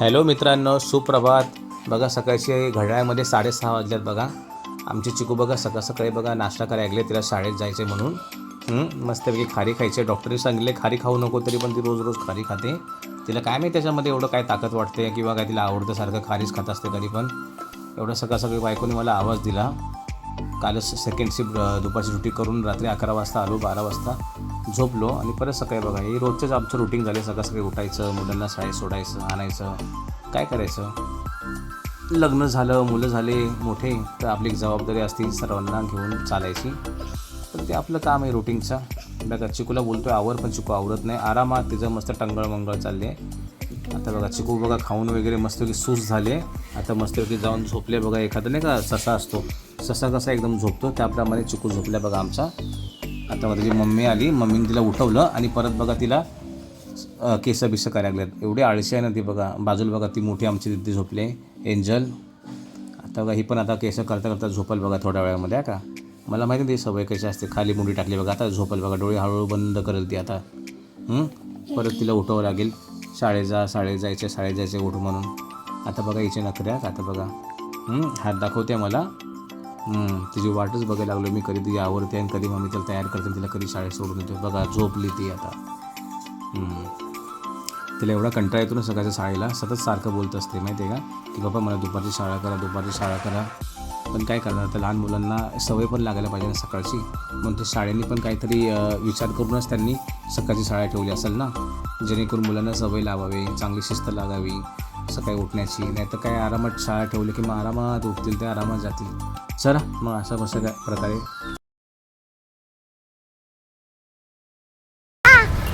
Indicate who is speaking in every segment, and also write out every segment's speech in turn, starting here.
Speaker 1: Hello मित्रांनो सुप्रभात. बघा सकाळचे घड्याळामध्ये साडेसहा वाजल्यात बघा. आमची चिकू बघा सकाळ सकाळी बघा नाश्ता करायला ऐकले तिला शाळेत जायचे म्हणून. मस्तपैकी खारी खायचे. डॉक्टरने सांगितले खारी खाऊ नको तरी पण ती रोज रोज खारी खाते. तिला काय माहिती त्याच्यामध्ये एवढं काय ताकद वाटते किंवा काय तिला आवडतं सारखं खारीच खात असते कधी पण. एवढं सकाळ सकाळी बायकोने मला आवाज दिला. कालच सेकंड शिफ्ट दुपारची ड्युटी करून रात्री अकरा वाजता आलो बारा वाजता. झोपलो आणि परत सकाळी बघा हे रोजचंच आमचं रुटीन झाले सकाळ सकाळी उठायचं मुलांना शाळेत सोडायचं आणायचं. काय करायचं? लग्न झालं मुलं झाले मोठे तर आपली एक जबाबदारी असते सर्वांना घेऊन चालायची. तर ते आपलं काम आहे रुटीनचं बघा चिकूला बोलतोय आवर पण चिकू आवरत नाही. आरामात तिचं मस्त टंगळ मंगळ चालले आता बघा चिकू बघा खाऊन वगैरे मस्तपैकी सूस झाले. आता मस्तपैकी जाऊन झोपले बघा एखादं नाही का ससा असतो. ससा कसा एकदम झोपतो त्याप्रमाणे चिकू झोपल्या बघा आमचा. आता त्याची मम्मी आली मम्मीने तिला उठवलं आणि परत बघा तिला केस बिस करायला लागलेत. एवढी आळशी आहे ना ती बघा. बाजूला बघा ती मोठी आमची तिथे झोपले एंजल. आता बघा ही पण आता केस करता करता झोपल बघा थोड्या वेळामध्ये का? मला माहिती नाही ती सवय कशी असते. खाली मुंडी टाकली बघा आता झोपल बघा डोळे हळूहळू बंद करेल ती आता. परत तिला उठवावं लागेल. शाळेत जा शाळेत जायचे शाळेत जायचे उठ म्हणून. आता बघा हिचे नखऱ्या आता बघा. हात दाखवते मला. तिची वाटच बघायला लागलो मी कधी ती आवडते आणि कधी मम्मी त्याला तयार करते आणि तिला कधी शाळेत सोडून देतो. बघा झोपली ती आता. तिला एवढा कंटाळा येतो ना सकाळच्या शाळेला सतत सारखं बोलत असते माहिती आहे का? की बाबा मला दुपारची शाळा करा दुपारची शाळा करा. पण काय करणार? तर लहान मुलांना सवय पण लागायला पाहिजे ना सकाळची. म्हणून ते शाळेने पण काहीतरी विचार करूनच त्यांनी सकाळची शाळा ठेवली असेल ना? जेणेकरून मुलांना सवय लावावी चांगली शिस्त लागावी. सकाळी उठण्याची नाही तर काय आरामात शाळा ठेवली की मग आरामात उठतील ते आरामात जातील. चला मग अशा कसं काय प्रकारे.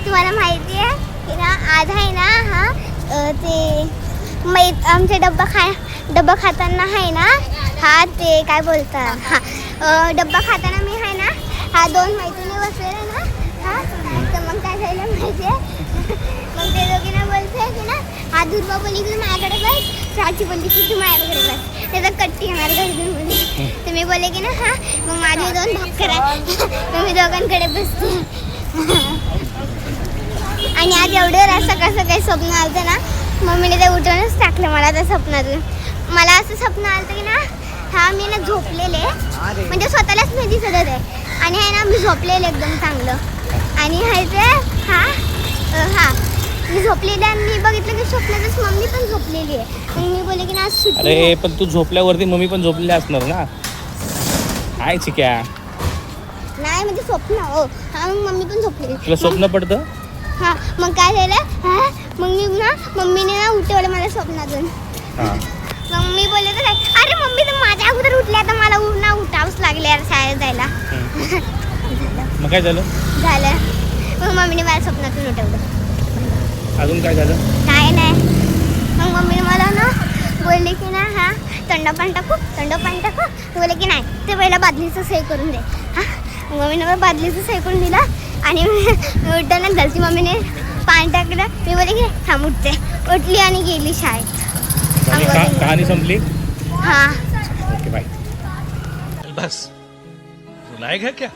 Speaker 2: तुम्हाला माहिती आहे की ना आज आहे ना हा ते मै आमचे डब्बा खा डब्बा खाताना आहे ना हा ते काय बोलतात हा डब्बा खाताना मी आहे ना हा दोन मैत्रिणी बसलेले ना हा ना बोलली की तू माझ्याकडे बस. प्राची बोलली की तू माझ्याकडे बस. त्याचा कट्टी येणार घरी बोलली तर मी बोलले की ना हा मग माझे दोन भाकर आहे मग मी दोघांकडे बसते. आणि आज एवढं असं सकाळ सकाळी स्वप्न आलं ना मम्मीने ते उठवूनच टाकलं मला त्या स्वप्नातून. मला असं स्वप्न आलं की ना हा मी ना झोपलेले. म्हणजे स्वतःलाच मी दिसत होते. आणि आहे ना मी झोपलेले एकदम चांगलं. आणि आहे ते हा हा. मी झोपलेले आणि मी बघितलं की स्वप्नातच मम्मी पण झोपलेली आहे. मग मी बोलले की ना आज सुट्टी आहे.
Speaker 1: अरे पण तू झोपल्यावरती मम्मी पण झोपलेली असणार ना. काय चिक्या.
Speaker 2: नाही म्हणजे स्वप्न हो. हा मग मम्मी पण झोपलेली.
Speaker 1: तुला स्वप्न पडतं?
Speaker 2: हा मग काय झालं? हा मग मी ना मम्मीने ना उठवलं मला स्वप्नातून.
Speaker 1: हां.
Speaker 2: मग मी बोलले तर काय, अरे मम्मी तर माझ्या अगोदर उठल्या तर मला उ- ना उठावंच लागले यार शाळेत जायला.
Speaker 1: मग काय झालं?
Speaker 2: झालं. मग मम्मीने मला स्वप्नातून उठवलं.
Speaker 1: अजून काय झालं?
Speaker 2: काय नाही. मग मम्मीने मला ना बोलले की ना हा थंड पाणी टाकू थंड पाणी टाकू. बोलले की नाही ते पहिला बादलीचं सही करून दे. हा मम्मीने मला बादलीचं सही करून दिला आणि उठताना गलती मम्मीने पाणी टाकलं. मी बोलले की थांब उठते. उठली आणि गेली शाळेत.
Speaker 1: कहाणी संपली?
Speaker 2: हा.
Speaker 1: Okay bye.
Speaker 3: बस. रुलाएगा क्या?